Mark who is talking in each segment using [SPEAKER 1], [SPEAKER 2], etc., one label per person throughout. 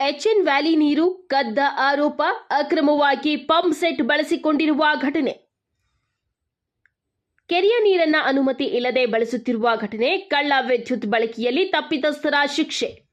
[SPEAKER 1] H N valley ನೀರು ಕದ್ದ ಆರೋಪ, ಅಕ್ರಮವಾಗಿ ಪಂಪ್ ಸೆಟ್ ಬಳಸಿಕೊಂಡಿರುವ ಘಟನೆ. ಕೆರೆಯ ನೀರನ್ನ ಅನುಮತಿ ಇಲ್ಲದೆ ಬಳಸುತ್ತಿರುವ ಘಟನೆ, ಕಳ್ಳ ವಿದ್ಯುತ್ ಬಳಕೆಯಲ್ಲಿ ತಪ್ಪಿತಸ್ಥರ ಶಿಕ್ಷೆ.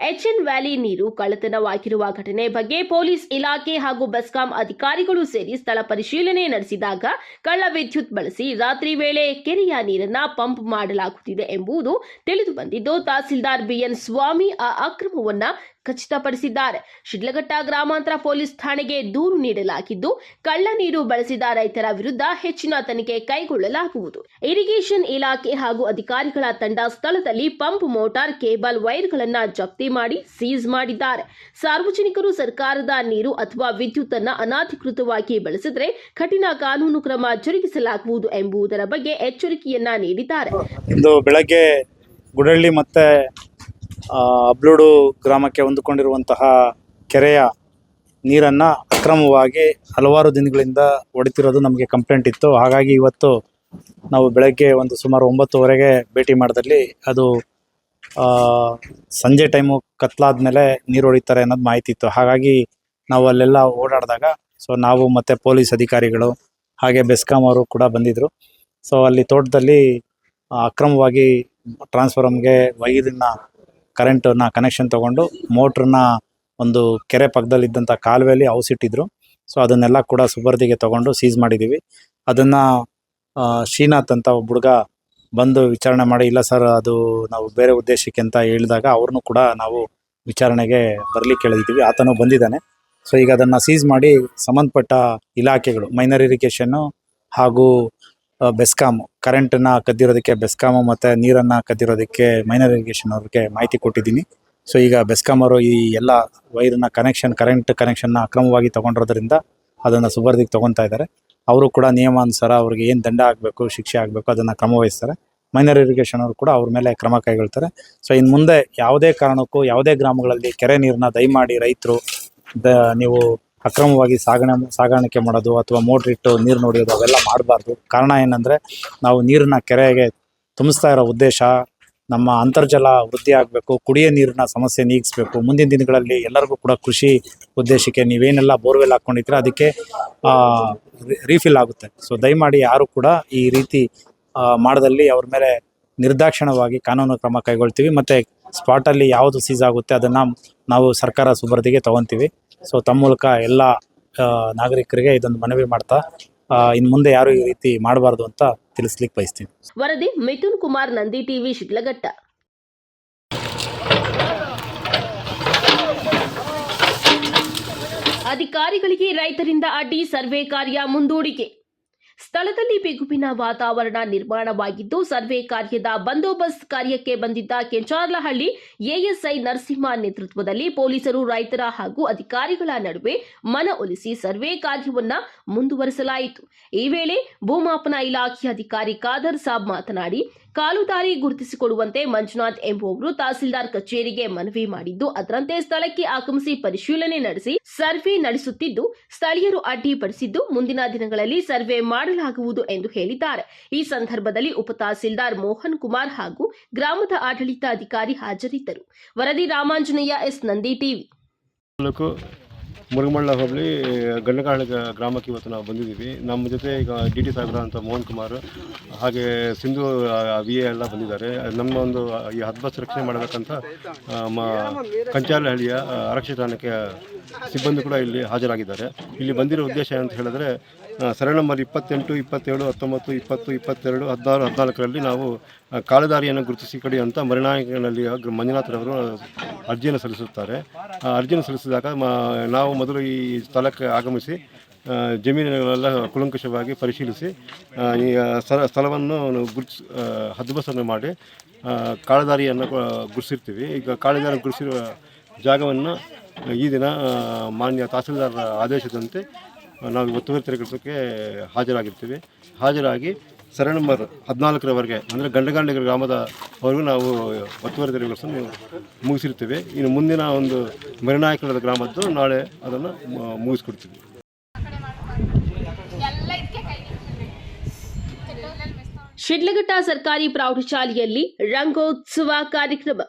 [SPEAKER 1] ಎಚ್ಎನ್ ವ್ಯಾಲಿ ನೀರು ಕಳ್ಳತನವಾಗಿರುವ ಘಟನೆ ಬಗ್ಗೆ ಪೊಲೀಸ್ ಇಲಾಖೆ ಹಾಗೂ ಬೆಸ್ಕಾಂ ಅಧಿಕಾರಿಗಳು ಸೇರಿ ಸ್ಥಳ ಪರಿಶೀಲನೆ ನಡೆಸಿದಾಗ ಕಳ್ಳ ವಿದ್ಯುತ್ ಬಳಸಿ ರಾತ್ರಿ ವೇಳೆ ಕೆರೆಯ ನೀರನ್ನ ಪಂಪ್ ಮಾಡಲಾಗುತ್ತಿದೆ ಎಂಬುದು ತಿಳಿದು ಬಂದಿದ್ದು ತಹಸೀಲ್ದಾರ್ ಬಿಎನ್ ಸ್ವಾಮಿ ಆ ಅಕ್ರಮವನ್ನ ಖಚಿತಪಡಿಸಿದ್ದಾರೆ. ಶಿಡ್ಲಘಟ್ಟ ಗ್ರಾಮಾಂತರ ಪೊಲೀಸ್ ಠಾಣೆಗೆ ದೂರು ನೀಡಲಾಗಿದ್ದು, ಕಳ್ಳ ನೀರು ಬಳಸಿದ ರೈತರ ವಿರುದ್ಧ ಹೆಚ್ಚಿನ ತನಿಖೆ ಕೈಗೊಳ್ಳಲಾಗುವುದು. ಇರಿಗೇಷನ್ ಇಲಾಖೆ ಹಾಗೂ ಅಧಿಕಾರಿಗಳ ತಂಡ ಸ್ಥಳದಲ್ಲಿ ಪಂಪ್ ಮೋಟಾರ್, ಕೇಬಲ್ ವೈರ್ಗಳನ್ನ ಜಪ್ತಿ ಮಾಡಿ ಸೀಸ್ ಮಾಡಿದ್ದಾರೆ. ಸಾರ್ವಜನಿಕರು ಸರ್ಕಾರದ ನೀರು ಅಥವಾ ವಿದ್ಯುತ್ ಅನ್ನ ಅನಧಿಕೃತವಾಗಿ ಬಳಸಿದ್ರೆ ಕಠಿಣ ಕಾನೂನು ಕ್ರಮ ಜರುಗಿಸಲಾಗುವುದು ಎಂಬುದರ ಬಗ್ಗೆ ಎಚ್ಚರಿಕೆಯನ್ನ ನೀಡಿದ್ದಾರೆ.
[SPEAKER 2] ಇಂದು ಬೆಳಗ್ಗೆ ಗುಡಳ್ಳಿ ಮತ್ತು ಅಬ್ಲೂಡು ಗ್ರಾಮಕ್ಕೆ ಹೊಂದಿಕೊಂಡಿರುವಂತಹ ಕೆರೆಯ ನೀರನ್ನು ಅಕ್ರಮವಾಗಿ ಹಲವಾರು ದಿನಗಳಿಂದ ಹೊಡಿತಿರೋದು ನಮಗೆ ಕಂಪ್ಲೇಂಟ್ ಇತ್ತು. ಹಾಗಾಗಿ ಇವತ್ತು ನಾವು ಬೆಳಗ್ಗೆ ಒಂದು ಸುಮಾರು ಒಂಬತ್ತುವರೆಗೆ ಭೇಟಿ ಮಾಡಿದಲ್ಲಿ ಅದು ಸಂಜೆ ಟೈಮು ಕತ್ಲಾದ ಮೇಲೆ ನೀರು ಹೊಡಿತಾರೆ ಅನ್ನೋದು ಮಾಹಿತಿ ಇತ್ತು. ಹಾಗಾಗಿ ನಾವು ಅಲ್ಲೆಲ್ಲ ಓಡಾಡಿದಾಗ ಸೊ ನಾವು ಮತ್ತು ಪೊಲೀಸ್ ಅಧಿಕಾರಿಗಳು ಹಾಗೆ ಬೆಸ್ಕಾಂ ಅವರು ಕೂಡ ಬಂದಿದ್ದರು ಸೊ ಅಲ್ಲಿ ತೋಟದಲ್ಲಿ ಅಕ್ರಮವಾಗಿ ಟ್ರಾನ್ಸ್ಫಾರಮ್ಗೆ ವೈರಿನ ಕರೆಂಟನ್ನ ಕನೆಕ್ಷನ್ ತೊಗೊಂಡು ಮೋಟ್ರನ್ನ ಒಂದು ಕೆರೆ ಪಕ್ಕದಲ್ಲಿದ್ದಂಥ ಕಾಲುವೆಯಲ್ಲಿ ಔಸಿಟ್ಟಿದ್ರು ಸೊ ಅದನ್ನೆಲ್ಲ ಕೂಡ ಸುಬರ್ದಿಗೆ ತೊಗೊಂಡು ಸೀಸ್ ಮಾಡಿದ್ದೀವಿ ಅದನ್ನು ಶ್ರೀನಾಥ್ ಅಂತ ಒಬ್ಬ ಹುಡುಗ ಬಂದು ವಿಚಾರಣೆ ಮಾಡಿ, ಇಲ್ಲ ಸರ್, ಅದು ನಾವು ಬೇರೆ ಉದ್ದೇಶಕ್ಕೆ ಅಂತ ಹೇಳಿದಾಗ ಅವ್ರನ್ನೂ ಕೂಡ ನಾವು ವಿಚಾರಣೆಗೆ ಬರಲಿಕ್ಕೆ ಕೇಳಿದ್ದೀವಿ ಆತನು ಬಂದಿದ್ದಾನೆ. ಸೊ ಈಗ ಅದನ್ನು ಸೀಸ್ ಮಾಡಿ ಸಂಬಂಧಪಟ್ಟ ಇಲಾಖೆಗಳು ಮೈನರ್ ಇರಿಗೇಷನ್ನು ಹಾಗೂ ಬೆಸ್ಕಾಮ್ ಕರೆಂಟನ್ನ ಕದ್ದಿರೋದಕ್ಕೆ ಬೆಸ್ಕಾಮ್ ಮತ್ತು ನೀರನ್ನು ಕದ್ದಿರೋದಕ್ಕೆ ಮೈನರ್ ಇರಿಗೇಷನ್ ಅವ್ರಿಗೆ ಮಾಹಿತಿ ಕೊಟ್ಟಿದ್ದೀನಿ. ಸೊ ಈಗ ಬೆಸ್ಕಾಮ್ ಅವರು ಈ ಎಲ್ಲ ವೈರನ್ನ ಕನೆಕ್ಷನ್ ಕರೆಂಟ್ ಕನೆಕ್ಷನ್ನ ಅಕ್ರಮವಾಗಿ ತೊಗೊಂಡಿರೋದ್ರಿಂದ ಅದನ್ನು ಸುಬರ್ದಿಗೆ ತೊಗೊತಾ ಇದ್ದಾರೆ. ಅವರು ಕೂಡ ನಿಯಮಾನುಸಾರ ಅವ್ರಿಗೆ ಏನು ದಂಡ ಆಗಬೇಕು, ಶಿಕ್ಷೆ ಆಗಬೇಕು ಅದನ್ನು ಕ್ರಮ ವಹಿಸ್ತಾರೆ. ಮೈನರ್ ಇರಿಗೇಷನ್ ಅವರು ಕೂಡ ಅವ್ರ ಮೇಲೆ ಕ್ರಮ ಕೈಗೊಳ್ತಾರೆ. ಸೊ ಇನ್ನು ಮುಂದೆ ಯಾವುದೇ ಕಾರಣಕ್ಕೂ ಯಾವುದೇ ಗ್ರಾಮಗಳಲ್ಲಿ ಕೆರೆ ನೀರನ್ನ ದಯಮಾಡಿ ರೈತರು, ದ, ನೀವು ಅಕ್ರಮವಾಗಿ ಸಾಗಣೆ ಸಾಗಾಣಿಕೆ ಮಾಡೋದು ಅಥವಾ ಮೋಟ್ರ್ ಇಟ್ಟು ನೀರು ನೋಡಿಯೋದು ಅವೆಲ್ಲ ಮಾಡಬಾರ್ದು. ಕಾರಣ ಏನಂದರೆ ನಾವು ನೀರನ್ನ ಕೆರೆಗೆ ತುಂಬಿಸ್ತಾ ಇರೋ ಉದ್ದೇಶ, ನಮ್ಮ ಅಂತರ್ಜಲ ವೃದ್ಧಿ ಆಗಬೇಕು, ಕುಡಿಯೋ ನೀರಿನ ಸಮಸ್ಯೆ ನೀಗಿಸ್ಬೇಕು. ಮುಂದಿನ ದಿನಗಳಲ್ಲಿ ಎಲ್ಲರಿಗೂ ಕೂಡ ಕೃಷಿ ಉದ್ದೇಶಕ್ಕೆ ನೀವೇನೆಲ್ಲ ಬೋರ್ವೆಲ್ ಹಾಕ್ಕೊಂಡಿದ್ರೆ ಅದಕ್ಕೆ ರೀಫಿಲ್ ಆಗುತ್ತೆ. ಸೊ ದಯಮಾಡಿ ಯಾರು ಕೂಡ ಈ ರೀತಿ ಮಾಡದಲ್ಲಿ ಅವ್ರ ಮೇಲೆ ನಿರ್ದಾಕ್ಷಿಣ್ಯವಾಗಿ ಕಾನೂನು ಕ್ರಮ ಕೈಗೊಳ್ತೀವಿ. ಮತ್ತು ಸ್ಪಾಟಲ್ಲಿ ಯಾವುದು ಸೀಸ್ ಆಗುತ್ತೆ ಅದನ್ನು ನಾವು ಸರ್ಕಾರ ಸುಬರ್ದಿಗೆ ತಗೊತೀವಿ. ಸೊ ತಮ್ಮ ಮೂಲಕ ಎಲ್ಲ ನಾಗರಿಕರಿಗೆ ಇದೊಂದು ಮನವಿ ಮಾಡ್ತಾ ಇನ್ ಮುಂದೆ ಯಾರು ಈ ರೀತಿ ಮಾಡಬಾರದು ಅಂತ ತಿಳಿಸ್ಲಿಕ್ಕೆ ಬಯಸ್ತೀನಿ.
[SPEAKER 1] ವರದಿ, ಮಿಥುನ್ ಕುಮಾರ್, ನಂದಿ ಟಿವಿ ಶಿಡ್ಲಘಟ್ಟ ಅಧಿಕಾರಿಗಳಿಗೆ ರೈತರಿಂದ ಅಡ್ಡಿ ಸರ್ವೆ ಕಾರ್ಯ ಮುಂದೂಡಿಕೆ. ಸ್ಥಳದಲ್ಲಿ ಬಿಗುವಿನ ವಾತಾವರಣ ನಿರ್ಮಾಣವಾಗಿದ್ದು, ಸರ್ವೆ ಕಾರ್ಯದ ಬಂದೋಬಸ್ತ್ ಕಾರ್ಯಕ್ಕೆ ಬಂದಿದ್ದ ಕೆಂಚಾರ್ಲಹಳ್ಳಿ ಎಎಸ್ಐ ನರಸಿಂಹ ನೇತೃತ್ವದಲ್ಲಿ ಪೊಲೀಸರು, ರೈತರ ಹಾಗೂ ಅಧಿಕಾರಿಗಳ ನಡುವೆ ಮನವೊಲಿಸಿ ಸರ್ವೆ ಕಾರ್ಯವನ್ನ ಮುಂದುವರೆಸಲಾಯಿತು. ಈ ವೇಳೆ ಭೂಮಾಪನ ಇಲಾಖೆ ಅಧಿಕಾರಿ ಖಾದರ್ ಸಾಬ್ ಮಾತನಾಡಿ ಕಾಲುದಾರಿ ಗುರುತಿಸಿಕೊಡುವಂತೆ ಮಂಜುನಾಥ್ ಎಂಬುವವರು ತಹಸೀಲ್ದಾರ್ ಕಚೇರಿಗೆ ಮನವಿ ಮಾಡಿದ್ದು, ಅದರಂತೆ ಸ್ಥಳಕ್ಕೆ ಆಗಮಿಸಿ ಪರಿಶೀಲನೆ ನಡೆಸಿ ಸರ್ವೆ ನಡೆಸುತ್ತಿದ್ದು, ಸ್ಥಳೀಯರು ಅಡ್ಡಿಪಡಿಸಿದ್ದು ಮುಂದಿನ ದಿನಗಳಲ್ಲಿ ಸರ್ವೆ ಮಾಡಲಾಗುವುದು ಎಂದು ಹೇಳಿದ್ದಾರೆ. ಈ ಸಂದರ್ಭದಲ್ಲಿ ಉಪ ತಹಸೀಲ್ದಾರ್ ಮೋಹನ್ ಕುಮಾರ್ ಹಾಗೂ ಗ್ರಾಮದ ಆಡಳಿತ ಅಧಿಕಾರಿ ಹಾಜರಿದ್ದರು. ವರದಿ ರಾಮಾಂಜನೇಯ ಎಸ್. ನಂದಿ ಟಿವಿ.
[SPEAKER 3] ಮುರುಗಮಳ್ಳ ಹೋಬಳಿ ಗಂಡಕಾಳ ಗ್ರಾಮಕ್ಕೆ ಇವತ್ತು ನಾವು ಬಂದಿದ್ದೀವಿ. ನಮ್ಮ ಜೊತೆ ಈಗ ಡಿ ಟಿ ಸಾಗರ ಅಂತ ಮೋಹನ್ ಕುಮಾರ್, ಹಾಗೆ ಸಿಂಧು ವಿ ಎ ಎಲ್ಲ ಬಂದಿದ್ದಾರೆ. ನಮ್ಮ ಒಂದು, ಈ ಹದ್ಬಸ್ ರಕ್ಷಣೆ ಮಾಡಬೇಕಂತ ಕಂಚಾಲಹಳ್ಳಿಯ ಆರಕ್ಷಿತಾನಕ್ಕೆ ಠಾಣಕ್ಕೆ ಸಿಬ್ಬಂದಿ ಕೂಡ ಇಲ್ಲಿ ಹಾಜರಾಗಿದ್ದಾರೆ. ಇಲ್ಲಿ ಬಂದಿರೋ ಉದ್ದೇಶ ಅಂತ ಹೇಳಿದ್ರೆ ಸರಳ ನಂಬರ್ ಇಪ್ಪತ್ತೆಂಟು, ಇಪ್ಪತ್ತೇಳು, ಹತ್ತೊಂಬತ್ತು, ಇಪ್ಪತ್ತು, ಇಪ್ಪತ್ತೆರಡು, ಹದಿನಾರು, ಹದಿನಾಲ್ಕರಲ್ಲಿ ನಾವು ಕಾಳದಾರಿಯನ್ನು ಗುರುತಿಸಿ ಕಡಿ ಅಂತ ಮರಿನಾಯಕನಲ್ಲಿ ಮಂಜುನಾಥರವರು ಅರ್ಜಿಯನ್ನು ಸಲ್ಲಿಸುತ್ತಾರೆ. ಆ, ಅರ್ಜಿಯನ್ನು ಸಲ್ಲಿಸಿದಾಗ ನಾವು ಮೊದಲು ಈ ಸ್ಥಳಕ್ಕೆ ಆಗಮಿಸಿ ಜಮೀನುಗಳೆಲ್ಲ ಕುಲಂಕುಷವಾಗಿ ಪರಿಶೀಲಿಸಿ ಈ ಸ್ಥಳ ಸ್ಥಳವನ್ನು ಗುರುತಿಸ್ ಹದ್ಬಸನ್ನು ಮಾಡಿ ಕಾಳದಾರಿಯನ್ನು ಗುರುತಿಸಿರ್ತೀವಿ. ಈಗ ಕಾಳದಾರಿ ಗುರುತಿಸಿರುವ ಜಾಗವನ್ನು ಈ ದಿನ ಮಾನ್ಯ ತಹಸೀಲ್ದಾರರ ಆದೇಶದಂತೆ ನಾವು ಒತ್ತುವರಿ ತೆರವುಗೊಳಿಸೋಕ್ಕೆ ಹಾಜರಾಗಿರ್ತೀವಿ. ಹಾಜರಾಗಿ ಸರ ನಂಬರ್ ಹದಿನಾಲ್ಕರವರೆಗೆ, ಅಂದರೆ ಗಂಡಗಂಡಿಗರ ಗ್ರಾಮದವರೆಗೂ ನಾವು ಒತ್ತುವರಿ ತೆರವುಗೊಳಿಸಲು ಮುಗಿಸಿರ್ತೀವಿ. ಇನ್ನು ಮುಂದಿನ ಒಂದು ಮರಿನಾಯಕನದ ಗ್ರಾಮದ್ದು ನಾಳೆ ಅದನ್ನು ಮುಗಿಸ್ಕೊಡ್ತೀವಿ.
[SPEAKER 1] ಶಿಡ್ಲಘಟ್ಟ ಸರ್ಕಾರಿ ಪ್ರೌಢಶಾಲೆಯಲ್ಲಿ ರಂಗೋತ್ಸವ ಕಾರ್ಯಕ್ರಮ.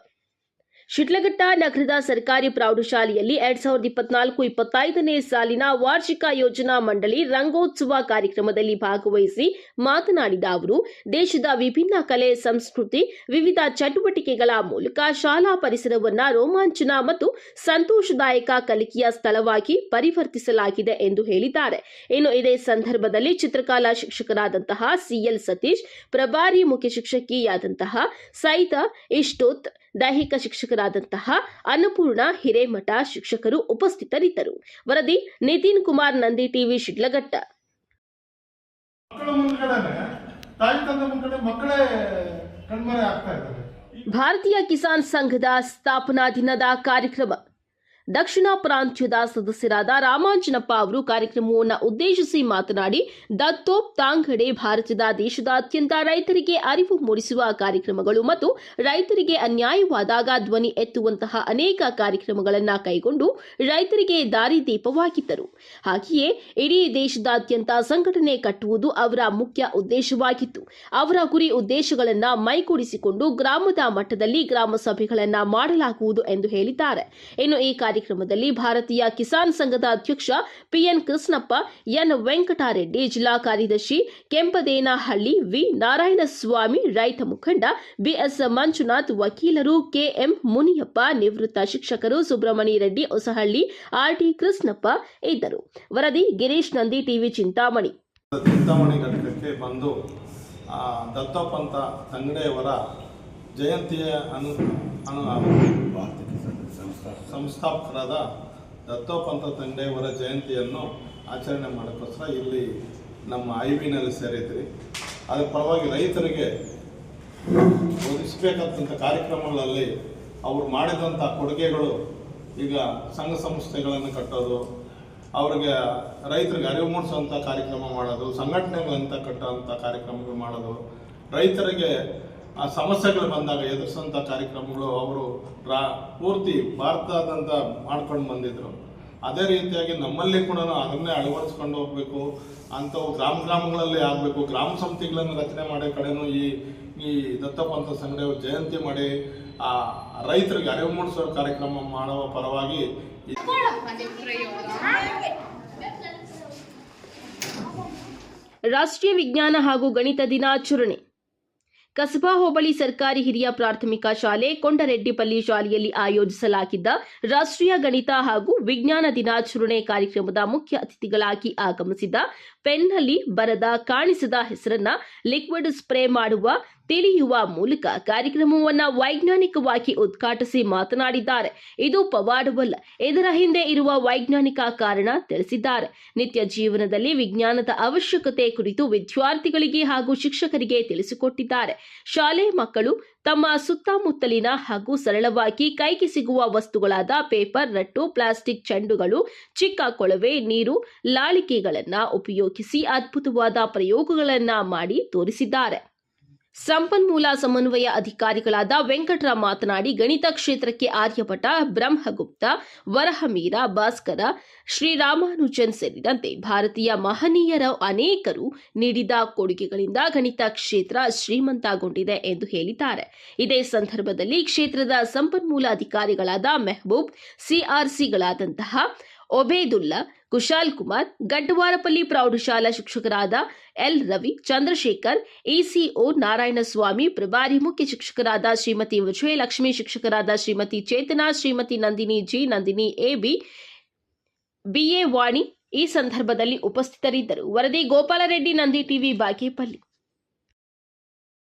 [SPEAKER 1] ಶಿಡ್ಲಘಟ್ಟ ನಗರದ ಸರ್ಕಾರಿ ಪ್ರೌಢಶಾಲೆಯಲ್ಲಿ ಎರಡ್ ಸಾವಿರದ ಇಪ್ಪತ್ನಾಲ್ಕು ಇಪ್ಪತ್ತೈದನೇ ಸಾಲಿನ ವಾರ್ಷಿಕ ಯೋಜನಾ ಮಂಡಳಿ ರಂಗೋತ್ಸವ ಕಾರ್ಯಕ್ರಮದಲ್ಲಿ ಭಾಗವಹಿಸಿ ಮಾತನಾಡಿದ ಅವರು, ದೇಶದ ವಿಭಿನ್ನ ಕಲೆ, ಸಂಸ್ಕೃತಿ, ವಿವಿಧ ಚಟುವಟಿಕೆಗಳ ಮೂಲಕ ಶಾಲಾ ಪರಿಸರವನ್ನು ರೋಮಾಂಚನ ಮತ್ತು ಸಂತೋಷದಾಯಕ ಕಲಿಕೆಯ ಸ್ಥಳವಾಗಿ ಪರಿವರ್ತಿಸಲಾಗಿದೆ ಎಂದು ಹೇಳಿದ್ದಾರೆ. ಇನ್ನು ಇದೇ ಸಂದರ್ಭದಲ್ಲಿ ಚಿತ್ರಕಲಾ ಶಿಕ್ಷಕರಾದಂತಹ ಸಿಎಲ್ ಸತೀಶ್, ಪ್ರಭಾರಿ ಮುಖ್ಯ ಶಿಕ್ಷಕಿಯಾದಂತಹ ಸೈತ ಇಷ್ಟೋತ್ ದೈಹಿಕ ಶಿಕ್ಷಕರಾದಂತಹ ಅನ್ನಪೂರ್ಣ ಹಿರೇಮಠ ಶಿಕ್ಷಕರು ಉಪಸ್ಥಿತರಿದ್ದರು. ವರದಿ ನಿತಿನ್ ಕುಮಾರ್ ನಂದಿ ಟಿವಿ ಶಿಡ್ಲಘಟ್ಟ. ಭಾರತೀಯ ಕಿಸಾನ್ ಸಂಘದ ಸ್ಥಾಪನಾ ದಿನದ ಕಾರ್ಯಕ್ರಮ. ದಕ್ಷಿಣ ಪ್ರಾಂತ್ಯದ ಸದಸ್ಯರಾದ ರಾಮಾಂಜನಪ್ಪ ಅವರು ಕಾರ್ಯಕ್ರಮವನ್ನು ಉದ್ದೇಶಿಸಿ ಮಾತನಾಡಿ, ದತ್ತೋಪ್ ತಾಂಗಡೆ ಭಾರತದ ದೇಶದ ಅತ್ಯಂತ ರೈತರಿಗೆ ಅರಿವು ಮೂಡಿಸುವ ಕಾರ್ಯಕ್ರಮಗಳು ಮತ್ತು ರೈತರಿಗೆ ಅನ್ಯಾಯವಾದಾಗ ಧ್ವನಿ ಎತ್ತುವಂತಹ ಅನೇಕ ಕಾರ್ಯಕ್ರಮಗಳನ್ನು ಕೈಗೊಂಡು ರೈತರಿಗೆ ದಾರಿದೀಪವಾಗಿದ್ದರು ಹಾಗೆಯೇ ಇಡೀ ದೇಶದಾದ್ಯಂತ ಸಂಘಟನೆ ಕಟ್ಟುವುದು ಅವರ ಮುಖ್ಯ ಉದ್ದೇಶವಾಗಿತ್ತು. ಅವರ ಗುರಿ ಉದ್ದೇಶಗಳನ್ನು ಮೈಗೂಡಿಸಿಕೊಂಡು ಗ್ರಾಮದ ಮಟ್ಟದಲ್ಲಿ ಗ್ರಾಮ ಸಭೆಗಳನ್ನು ಮಾಡಲಾಗುವುದು ಎಂದು ಹೇಳಿದ್ದಾರೆ. ಇನ್ನು ಈ ಕಾರ್ಯಕ್ರಮದಲ್ಲಿ ಭಾರತೀಯ ಕಿಸಾನ್ ಸಂಘದ ಅಧ್ಯಕ್ಷ ಪಿಎನ್ ಕೃಷ್ಣಪ್ಪ ಎನ್ ವೆಂಕಟಾರೆಡ್ಡಿ ಜಿಲ್ಲಾ ಕಾರ್ಯದರ್ಶಿ ಕೆಂಪದೇನಹಳ್ಳಿ ವಿ ನಾರಾಯಣಸ್ವಾಮಿ ರೈತ ಮುಖಂಡ ಬಿಎಸ್ ಮಂಜುನಾಥ್ ವಕೀಲರು ಕೆಎಂ ಮುನಿಯಪ್ಪ ನಿವೃತ್ತ ಶಿಕ್ಷಕರು ಸುಬ್ರಹ್ಮಣಿ ರೆಡ್ಡಿ ಹೊಸಹಳ್ಳಿ ಆರ್ಟಿ ಕೃಷ್ಣಪ್ಪ ಇದ್ದರು ವರದಿ ಗಿರೀಶ್ ನಂದಿ ಟಿವಿ ಚಿಂತಾಮಣಿ
[SPEAKER 4] ಚಿಂತಾಮಣಿ ಘಟಕಕ್ಕೆ ಬಂದು ದತ್ತಪಂತ ತಂಗಡೆಯವರ ಜಯಂತಿಯ ಅನು ಅನು ಸಂಸ್ಥಾಪಕರಾದ ದತ್ತೋಪಂತ ತಂಡೆಯವರ ಜಯಂತಿಯನ್ನು ಆಚರಣೆ ಮಾಡೋಕ್ಕೋಸ್ಕರ ಇಲ್ಲಿ ನಮ್ಮ ಐ ವಿನಲ್ಲಿ ಸೇರಿದ್ರಿ ಅದರ ಪರವಾಗಿ ರೈತರಿಗೆ ಒದಗಿಸಬೇಕಾದಂಥ ಕಾರ್ಯಕ್ರಮಗಳಲ್ಲಿ ಅವರು ಮಾಡಿದಂಥ ಕೊಡುಗೆಗಳು ಈಗ ಸಂಘ ಸಂಸ್ಥೆಗಳನ್ನು ಕಟ್ಟೋದು, ಅವ್ರಿಗೆ ರೈತರಿಗೆ ಅರಿವು ಮೂಡಿಸುವಂಥ ಕಾರ್ಯಕ್ರಮ ಮಾಡೋದು ಸಂಘಟನೆಗಳಂತ ಕಟ್ಟುವಂಥ ಕಾರ್ಯಕ್ರಮಗಳು ಮಾಡೋದು, ರೈತರಿಗೆ ಆ ಸಮಸ್ಯೆಗಳು ಬಂದಾಗ ಎದುರಿಸುವಂಥ ಕಾರ್ಯಕ್ರಮಗಳು ಅವರು ರಾ ಪೂರ್ತಿ ಭಾರತದಂತ ಮಾಡ್ಕೊಂಡು ಬಂದಿದ್ರು. ಅದೇ ರೀತಿಯಾಗಿ ನಮ್ಮಲ್ಲಿ ಕೂಡ ಅದನ್ನೇ ಅಳವಡಿಸ್ಕೊಂಡು ಹೋಗ್ಬೇಕು. ಅಂಥವು ಗ್ರಾಮ ಗ್ರಾಮಗಳಲ್ಲಿ ಆಗಬೇಕು. ಗ್ರಾಮ ಸಮಿತಿಗಳನ್ನು ರಚನೆ ಮಾಡೋ ಕಡೆನೂ ಈ ಈ ದತ್ತಪಂಥ ಸಂಘದ ಜಯಂತಿ ಮಾಡಿ, ಆ ರೈತರಿಗೆ ಅರಿವು ಮೂಡಿಸೋ ಕಾರ್ಯಕ್ರಮ ಮಾಡುವ ಪರವಾಗಿ
[SPEAKER 1] ರಾಷ್ಟ್ರೀಯ ವಿಜ್ಞಾನ ಹಾಗೂ ಗಣಿತ ದಿನಾಚರಣೆ. ಕಸಬಾ ಹೋಬಳಿ ಸರ್ಕಾರಿ ಹಿರಿಯ ಪ್ರಾಥಮಿಕ ಶಾಲೆ ಕೊಂಡರೆಡ್ಡಿಪಲ್ಲಿ ಶಾಲೆಯಲ್ಲಿ ಆಯೋಜಿಸಲಾಗಿದ್ದ ರಾಷ್ಟ್ರೀಯ ಗಣಿತ ಹಾಗೂ ವಿಜ್ಞಾನ ದಿನಾಚರಣೆ ಕಾರ್ಯಕ್ರಮದ ಮುಖ್ಯ ಅತಿಥಿಗಳಾಗಿ ಆಗಮಿಸಿದ ಪೆನ್ನಲ್ಲಿ ಬರದ ಕಾಣಿಸದ ಹೆಸರನ್ನ ಲಿಕ್ವಿಡ್ ಸ್ಪ್ರೇ ಮಾಡುವ, ತಿಳಿಯುವ ಮೂಲಕ ಕಾರ್ಯಕ್ರಮವನ್ನು ವೈಜ್ಞಾನಿಕವಾಗಿ ಉದ್ಘಾಟಿಸಿ ಮಾತನಾಡಿದ್ದಾರೆ. ಇದು ಪವಾಡವಲ್ಲ, ಇದರ ಹಿಂದೆ ಇರುವ ವೈಜ್ಞಾನಿಕ ಕಾರಣ ತಿಳಿಸಿದ್ದಾರೆ. ನಿತ್ಯ ಜೀವನದಲ್ಲಿ ವಿಜ್ಞಾನದ ಅವಶ್ಯಕತೆ ಕುರಿತು ವಿದ್ಯಾರ್ಥಿಗಳಿಗೆ ಹಾಗೂ ಶಿಕ್ಷಕರಿಗೆ ತಿಳಿಸಿಕೊಟ್ಟಿದ್ದಾರೆ. ಶಾಲೆ ಮಕ್ಕಳು ತಮ್ಮ ಸುತ್ತಮುತ್ತಲಿನ ಹಾಗೂ ಸರಳವಾಗಿ ಕೈಗೆ ಸಿಗುವ ವಸ್ತುಗಳಾದ ಪೇಪರ್, ರಟ್ಟು, ಪ್ಲಾಸ್ಟಿಕ್ ಚೆಂಡುಗಳು, ಚಿಕ್ಕ ಕೊಳವೆ, ನೀರು, ಲಾಳಿಕೆಗಳನ್ನು ಉಪಯೋಗಿಸಿ ಅದ್ಭುತವಾದ ಪ್ರಯೋಗಗಳನ್ನು ಮಾಡಿ ತೋರಿಸಿದ್ದಾರೆ. ಸಂಪನ್ಮೂಲ ಸಮನ್ವಯ ಅಧಿಕಾರಿಗಳಾದ ವೆಂಕಟರಾವ್ ಮಾತನಾಡಿ ಗಣಿತ ಕ್ಷೇತ್ರಕ್ಕೆ ಆರ್ಯಭಟ, ಬ್ರಹ್ಮಗುಪ್ತ, ವರಹಮೀರ, ಭಾಸ್ಕರ, ಶ್ರೀರಾಮಾನುಜನ್ ಸೇರಿದಂತೆ ಭಾರತೀಯ ಮಹನೀಯರ ಅನೇಕರು ನೀಡಿದ ಕೊಡುಗೆಗಳಿಂದ ಗಣಿತ ಕ್ಷೇತ್ರ ಶ್ರೀಮಂತಗೊಂಡಿದೆ ಎಂದು ಹೇಳಿದ್ದಾರೆ. ಇದೇ ಸಂದರ್ಭದಲ್ಲಿ ಕ್ಷೇತ್ರದ ಸಂಪನ್ಮೂಲ ಅಧಿಕಾರಿಗಳಾದ ಮೆಹಬೂಬ್, ಸಿಆರ್ಸಿಗಳಾದಂತಹ ಒಬೇದುಲ್ಲಾ ಕುಶಾಲ್ ಕುಮಾರ್ ಗಡ್ಡವಾರಪಲ್ಲಿ ಪ್ರೌಢಶಾಲಾ ಶಿಕ್ಷಕರಾದ ಎಲ್. ರವಿ, ಚಂದ್ರಶೇಖರ್ ಎಸಿಒ ನಾರಾಯಣಸ್ವಾಮಿ, ಪ್ರಭಾರಿ ಮುಖ್ಯ ಶಿಕ್ಷಕರಾದ ಶ್ರೀಮತಿ ವಿಜಯಲಕ್ಷ್ಮಿ, ಶಿಕ್ಷಕರಾದ Shrimati Chetana, Shrimati Nandini G, Nandini AB BA Vani ಈ ಸಂದರ್ಭದಲ್ಲಿ ಉಪಸ್ಥಿತರಿದ್ದರು. ವರದಿ ಗೋಪಾಲರೆಡ್ಡಿ, ನಂದಿ ಟಿವಿ, ಬಾಗೇಪಲ್ಲಿ.